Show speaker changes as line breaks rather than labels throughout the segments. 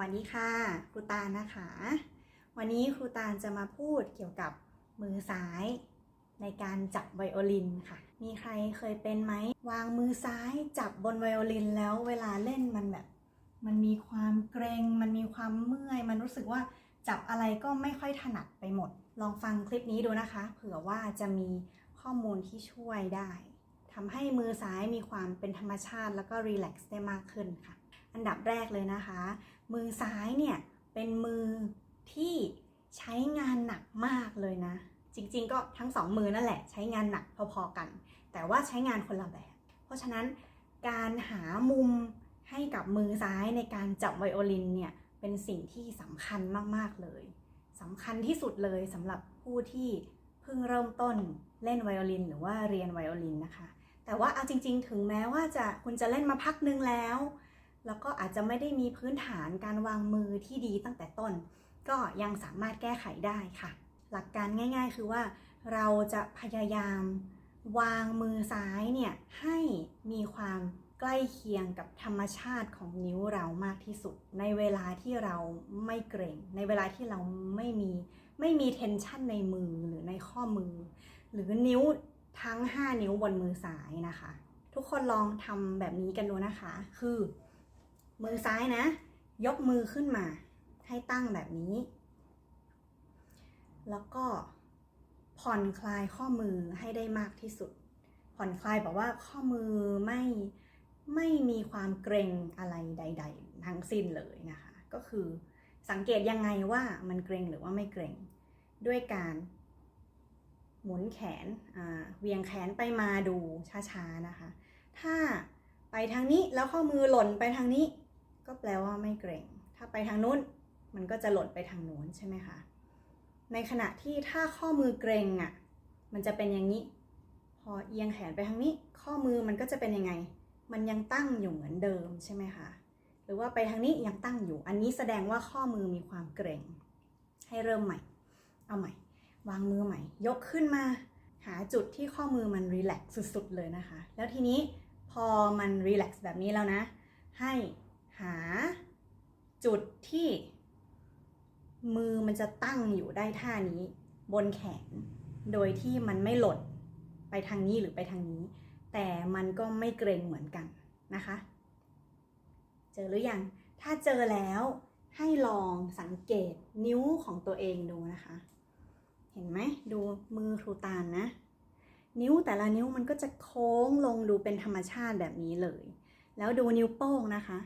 วัสดีค่ะครูตาลนะคะ วันนี้ครูตาลจะมาพูดเกี่ยวกับมือซ้ายในการจับไวโอลินค่ะ มีใครเคยเป็นไหม วางมือซ้ายจับบนไวโอลินแล้วเวลาเล่นมันแบบ มันมีความเกรง มันมีความเมื่อย มันรู้สึกว่าจับอะไรก็ไม่ค่อยถนัดไปหมด ลองฟังคลิปนี้ดูนะคะ เผื่อว่าจะมีข้อมูลที่ช่วยได้ ทำให้มือซ้ายมีความเป็นธรรมชาติแล้วก็รีแลกซ์ได้มากขึ้นค่ะ อันดับแรกเลยนะคะ มือซ้ายเนี่ยเป็นมือที่ใช้งานหนักมากเลยนะ จริงๆ ก็ทั้งสองมือนั่นแหละ ใช้งานหนักพอๆกัน แต่ว่าใช้งานคนละแบบ เพราะฉะนั้นการหามุมให้กับมือซ้ายในการจับไวโอลินเนี่ยเป็นสิ่งที่สำคัญมากๆเลยสำคัญที่สุดเลยสำหรับผู้ที่เพิ่งเริ่มต้นเล่นไวโอลิน หรือว่าเรียนไวโอลินนะคะ แต่ว่าเอาจริง ๆ ถึงแม้ว่าจะคุณจะเล่นมาพักนึงแล้ว แล้วก็อาจจะไม่ได้มีพื้นฐานการวางมือที่ดีตั้งแต่ต้น ก็ยังสามารถแก้ไขได้ค่ะ หลักการง่าย ๆ คือว่าเราจะพยายามวางมือซ้ายเนี่ยให้มีความใกล้เคียงกับธรรมชาติของนิ้วเรามากที่สุด ในเวลาที่เราไม่เกรงในเวลาที่เราไม่มีไม่มีเทนชันในมือหรือในข้อมือ หรือนิ้ว ทั้ง 5 นิ้วบนมือซ้ายนะคะ ทุกคนลองทำแบบนี้กันดูนะคะ คือ มือซ้ายนะ ยกมือขึ้นมา ให้ตั้งแบบนี้ แล้วก็ผ่อนคลายข้อมือให้ได้มากที่สุด ผ่อนคลายแบบว่าข้อมือไม่ไม่มีความเกรงอะไรใด ๆ ทั้งสิ้นเลยนะคะ ก็คือสังเกตยังไงว่ามันเกรงหรือว่าไม่เกรงด้วยการ หมุนแขนเวียงแขนไปมาดูช้าๆนะคะ ถ้าไปทางนี้แล้วข้อมือหล่นไปทางนี้ ก็แปลว่าไม่เกรงถ้าไปทางนู้นมันก็จะหล่นไปทางนู้นใช่ไหมคะในขณะที่ถ้าข้อมือเกรงอะมันจะเป็นอย่างนี้ พอเอียงแขนไปทางนี้ ข้อมือมันก็จะเป็นยังไง มันยังตั้งอยู่เหมือนเดิมใช่ไหมคะหรือว่าไปทางนี้ยังตั้งอยู่ อันนี้แสดงว่าข้อมือมีความเกรงให้เริ่มใหม่ เอาใหม่ วางมือใหม่ ยกขึ้นมา หาจุดที่ข้อมือมันรีแลกซ์สุดๆเลยนะคะ แล้วทีนี้พอมันรีแลกซ์แบบนี้แล้วนะ ให้หาจุดที่ มือมันจะตั้งอยู่ได้ท่านี้ บนแขน โดยที่มันไม่หล่นไปทางนี้หรือไปทางนี้ แต่มันก็ไม่เกรงเหมือนกันนะคะ เจอหรือยัง ถ้าเจอแล้วให้ลองสังเกตนิ้วของตัวเองดูนะคะ เห็นไหมดูมือครูตาลนะ นิ้วแต่ละนิ้วมันก็จะโค้งลงดูเป็นธรรมชาติแบบนี้เลย แล้วดูนิ้วโป้งนะคะ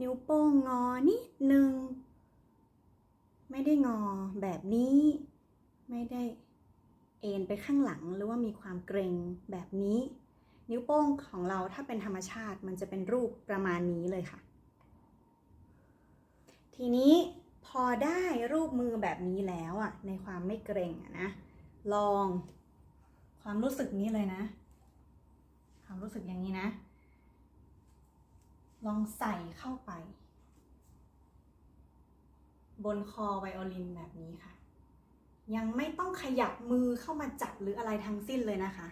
นิ้วโป้งงอนิดนึง ไม่ได้งอแบบนี้ ไม่ได้เอ็นไปข้างหลังหรือว่ามีความเกรงแบบนี้ นิ้วโป้งของเราถ้าเป็นธรรมชาติมันจะเป็นรูปประมาณนี้เลยค่ะ ทีนี้ พอได้รูปมือแบบนี้แล้วอะ ในความไม่เกรงอะนะ ลองความรู้สึกนี้เลยนะ ความรู้สึกอย่างนี้นะ ลองใส่เข้าไป บนคอไวโอลินแบบนี้ค่ะ ยังไม่ต้องขยับมือเข้ามาจับหรืออะไรทั้งสิ้นเลยนะคะ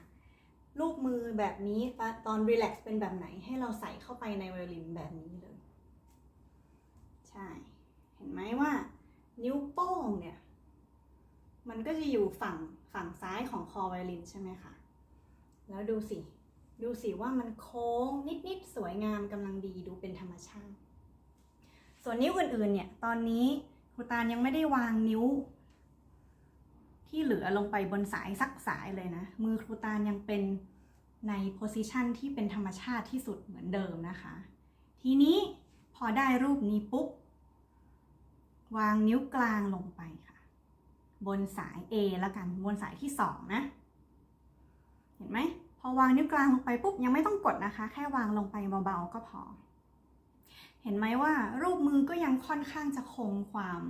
รูปมือแบบนี้ตอนรีแลกซ์เป็นแบบไหนให้เราใส่เข้าไปในไวโอลินแบบนี้เลย ใช่ เห็นไหมว่า นิ้วโป้งเนี่ย มันก็จะอยู่ฝั่งฝั่งซ้ายของคอไวโอลินใช่ไหมคะแล้วดูสิ ดูสิว่ามันโค้งนิดๆ สวยงามกำลังดีดูเป็นธรรมชาติ ส่วนนิ้วอื่นๆ เนี่ย ตอนนี้ครูตาลยังไม่ได้วางนิ้ว ที่เหลือลงไปบนสายสักสายเลยนะ มือครูตาลยังเป็นในโพสิชันที่เป็นธรรมชาติที่สุดเหมือนเดิมนะคะ ทีนี้พอได้รูปนี้ปุ๊บ วางนิ้วกลางลงไปค่ะ บนสาย A แล้วกันบนสายที่สองนะ เห็นไหมพอวางนิ้วกลางลงไปปุ๊บยังไม่ต้องกดนะคะ แค่วางลงไปเบาๆก็พอ เห็นไหมว่ารูปมือก็ยังค่อนข้างจะคงความ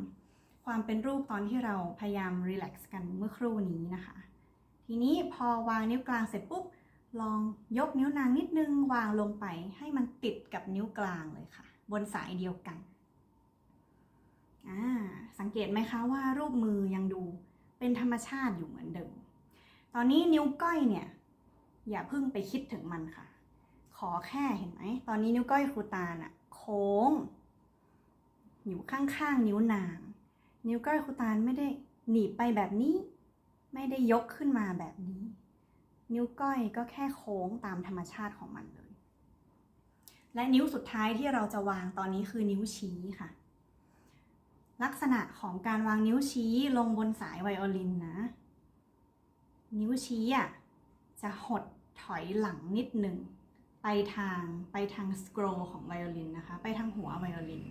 ความเป็นรูปตอนที่เราพยายามรีแลกซ์กันเมื่อครู่นี้นะคะ ทีนี้พอวางนิ้วกลางเสร็จปุ๊บลองยกนิ้วนางนิดนึงวางลงไปให้มันติดกับนิ้วกลางเลยค่ะ บนสายเดียวกัน สังเกตไหมคะว่ารูปมือยังดูเป็นธรรมชาติอยู่เหมือนเดิม ตอนนี้นิ้วก้อยเนี่ย อย่าเพิ่งไปคิดถึงมันค่ะ ขอแค่เห็นไหม ตอนนี้นิ้วก้อยครูตาลอะโค้ง อยู่ข้างๆนิ้วนาง นิ้วก้อยครูตาลไม่ได้หนีบไปแบบนี้ ไม่ได้ยกขึ้นมาแบบนี้ นิ้วก้อยก็แค่โค้งตามธรรมชาติของมันเลย และนิ้วสุดท้ายที่เราจะวางตอนนี้คือนิ้วชี้ค่ะ ลักษณะของการวางนิ้วชี้ลงบนสายไวโอลินนะ นิ้วชี้อะจะหดถอยหลังนิดหนึ่ง ไปทางไปทางสกรของไวโอลินนะคะ ไปทางหัวไวโอลิน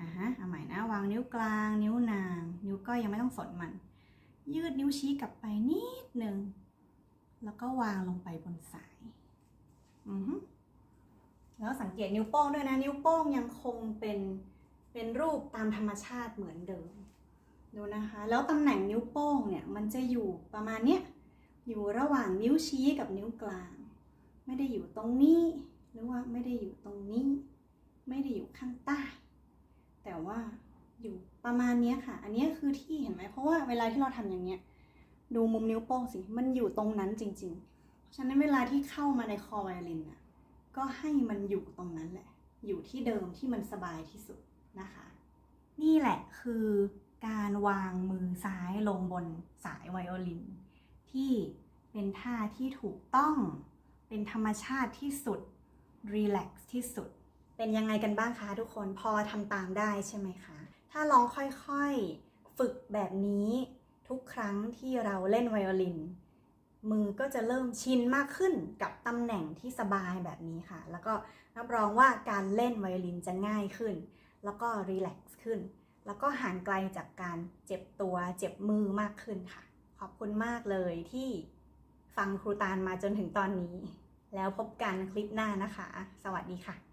อ่าฮะเอาใหม่นะ วางนิ้วกลาง นิ้วนาง นิ้วก้อยยังไม่ต้องสนมัน ยืดนิ้วชี้กลับไปนิดหนึ่ง แล้วก็วางลงไปบนสาย อือแล้วสังเกตนิ้วโป้งด้วยนะ นิ้วโป้งยังคงเป็น เป็นรูปตามธรรมชาติเหมือนเดิมดูนะคะ แล้วตำแหน่งนิ้วโป้งเนี่ยมันจะอยู่ประมาณเนี้ยอยู่ระหว่างนิ้วชี้กับนิ้วกลาง ไม่ได้อยู่ตรงนี้หรือว่าไม่ได้อยู่ตรงนี้ ไม่ได้อยู่ข้างใต้ แต่ว่าอยู่ประมาณเนี้ยค่ะ อันนี้คือที่เห็นไหมเพราะว่าเวลาที่เราทำอย่างเนี้ยดูมุมนิ้วโป้งสิมันอยู่ตรงนั้นจริงๆ เพราะฉะนั้นเวลาที่เข้ามาในคอไวโอลินน่ะก็ให้มันอยู่ตรงนั้นแหละ อยู่ที่เดิมที่มันสบายที่สุด นะคะ นี่แหละคือการวางมือซ้ายลงบนสายไวโอลิน ที่เป็นท่าที่ถูกต้อง เป็นธรรมชาติที่สุด รีแลกซ์ที่สุด เป็นยังไงกันบ้างคะทุกคนพอทำตามได้ใช่ไหมคะ ถ้าลองค่อยๆ ฝึกแบบนี้ทุกครั้งที่เราเล่นไวโอลิน มือก็จะเริ่มชินมากขึ้นกับตำแหน่งที่สบายแบบนี้ค่ะ แล้วก็รับรองว่าการเล่นไวโอลินจะง่ายขึ้น แล้วก็รีแลกซ์ขึ้น แล้วก็ห่างไกลจากการเจ็บตัวเจ็บมือมากขึ้นค่ะ ขอบคุณมากเลยที่ฟังครูตาลมาจนถึงตอนนี้ แล้วพบกันคลิปหน้านะคะ สวัสดีค่ะ